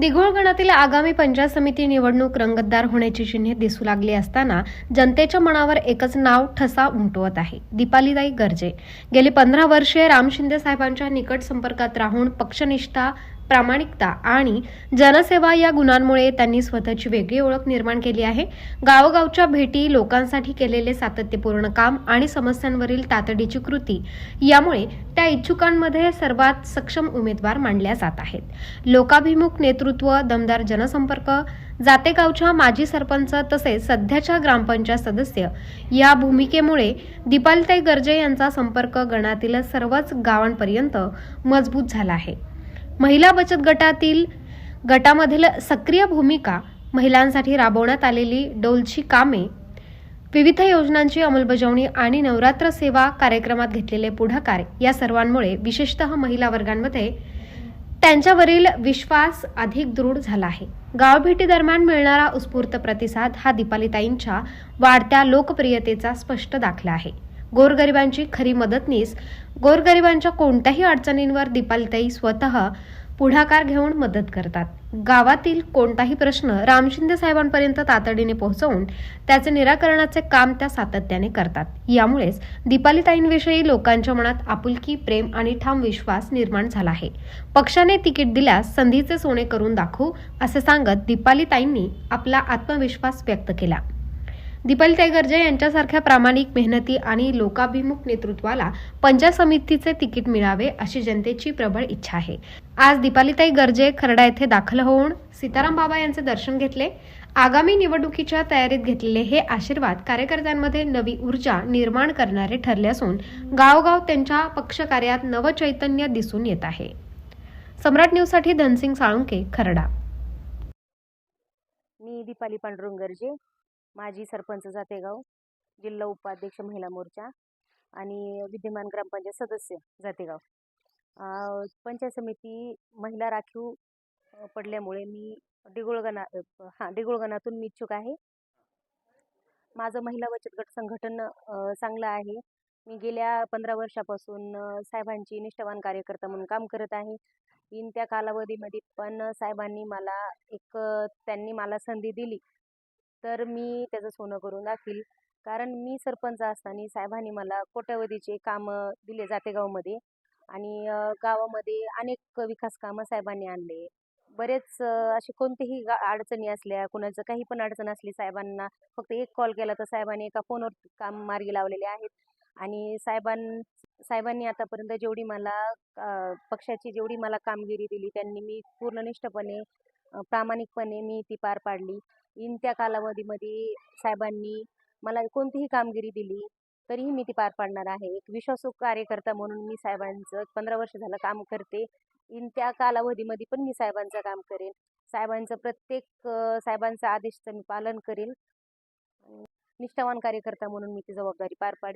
दिघोळगणातील आगामी पंचायत समिती निवडणूक रंगतदार होण्याची चिन्हे दिसू लागली असताना जनतेच्या मनावर एकच नाव ठसा उमटवत आहे. दीपालीताई गर्जे. गेली पंधरा वर्षे राम शिंदे साहेबांच्या निकट संपर्कात राहून पक्षनिष्ठा प्रामाणिकता आणि जनसेवा या गुणांमुळे त्यांनी स्वतःची वेगळी ओळख निर्माण केली आहे. गावोगावच्या भेटी लोकांसाठी केलेले सातत्यपूर्ण काम आणि समस्यांवरील तातडीची कृती यामुळे त्या इच्छुकांमध्ये सर्वात सक्षम उमेदवार मानल्या जात आहेत. लोकाभिमुख नेतृत्व दमदार जनसंपर्क जातेगावच्या माजी सरपंच तसेच सध्याच्या ग्रामपंचायत सदस्य या भूमिकेमुळे दीपालताई गर्जे यांचा संपर्क गणातील सर्वच गावांपर्यंत मजबूत झाला आहे. महिला बचत गटातील गटामधील सक्रिय भूमिका महिलांसाठी राबवण्यात आलेली डोलची कामे विविध योजनांची अंमलबजावणी आणि नवरात्र सेवा कार्यक्रमात घेतलेले पुढाकार या सर्वांमुळे विशेषतः महिला वर्गांमध्ये त्यांच्यावरील विश्वास अधिक दृढ झाला आहे. गावभेटी दरम्यान मिळणारा उत्स्फूर्त प्रतिसाद हा दीपालीताईंच्या वाढत्या लोकप्रियतेचा स्पष्ट दाखला आहे. गोरगरिबांची खरी मदतनीस गोरगरिबांच्या कोणत्याही अडचणींवर दीपालीताई स्वतः पुढाकार घेऊन मदत करतात. गावातील कोणताही प्रश्न राम शिंदे साहेबांपर्यंत तातडीने पोहोचवून त्याचे निराकरणाचे काम त्या सातत्याने करतात. यामुळेच दीपालीताईंविषयी लोकांच्या मनात आपुलकी प्रेम आणि ठाम विश्वास निर्माण झाला आहे. पक्षाने तिकीट दिल्यास संधीचे सोने करून दाखवू असे सांगत दीपालीताईंनी आपला आत्मविश्वास व्यक्त केला. दीपालीताई गर्जे यांच्यासारख्या प्रामाणिक मेहनती आणि लोकाभिमुख नेतृत्वाला पंचायत समितीचे तिकीट मिळावे अशी जनतेची प्रबळ इच्छा आहे. आज दीपालीताई गर्जे खरडा येथे दाखल होऊन सीताराम बाबा यांचे दर्शन घेतले. आगामी निवडणुकीच्या तयारीत घेतलेले हे आशीर्वाद कार्यकर्त्यांमध्ये नवी ऊर्जा निर्माण करणारे ठरले असून गावगाव त्यांच्या पक्षकार्यात नवचैतन्य दिसून येत आहे. सम्राट न्यूजसाठी धनसिंग साळुंके खरडा. मी दीपाली पांडुरंग गर्जे. माजी सरपंच जातेगाव जिल्हा उपाध्यक्ष महिला मोर्चा आणि विद्यमान ग्रामपंचायत सदस्य जातेगाव. पंचायत समिती महिला राखीव पडल्यामुळे मी डिगोळगणा हां डिगोळगणातून मी इच्छुक आहे. माझं महिला बचत गट संघटन चांगलं आहे. मी गेल्या पंधरा वर्षापासून साहेबांची निष्ठावान कार्यकर्ता म्हणून काम करत आहे. इन त्या कालावधीमध्ये पण साहेबांनी मला एक त्यांनी मला संधी दिली. तर मी त्याचं सोनं करून दाखवील कारण मी सरपंच असताना साहेबांनी मला कोट्यावधीचे कामं दिले जातेगावमध्ये आणि गावामध्ये अनेक विकास कामं साहेबांनी आणले. बरेच असे कोणतेही गा अडचणी असल्या कोणाचं काही पण अडचण असली साहेबांना फक्त एक कॉल केला तर साहेबांनी एका फोनवर काम मार्गी लावलेले आहेत. आणि साहेबां साहेबांनी आतापर्यंत जेवढी मला पक्षाची जेवढी मला कामगिरी दिली त्यांनी मी पूर्ण निष्ठपणे प्रामाणिकपणे मी ती पार पाडली. इन त्या कालावधीमध्ये साहेबांनी मला कोणतीही कामगिरी दिली तरीही मी ती पार पाडणार आहे. एक विश्वासू कार्यकर्ता म्हणून मी साहेबांचं पंधरा वर्ष झालं काम करते. इन त्या कालावधीमध्ये पण मी साहेबांचं काम करेन. साहेबांचं प्रत्येक साहेबांचा आदेशचं मी पालन करेन. निष्ठावान कार्यकर्ता म्हणून मी ती जबाबदारी पार पाडेन.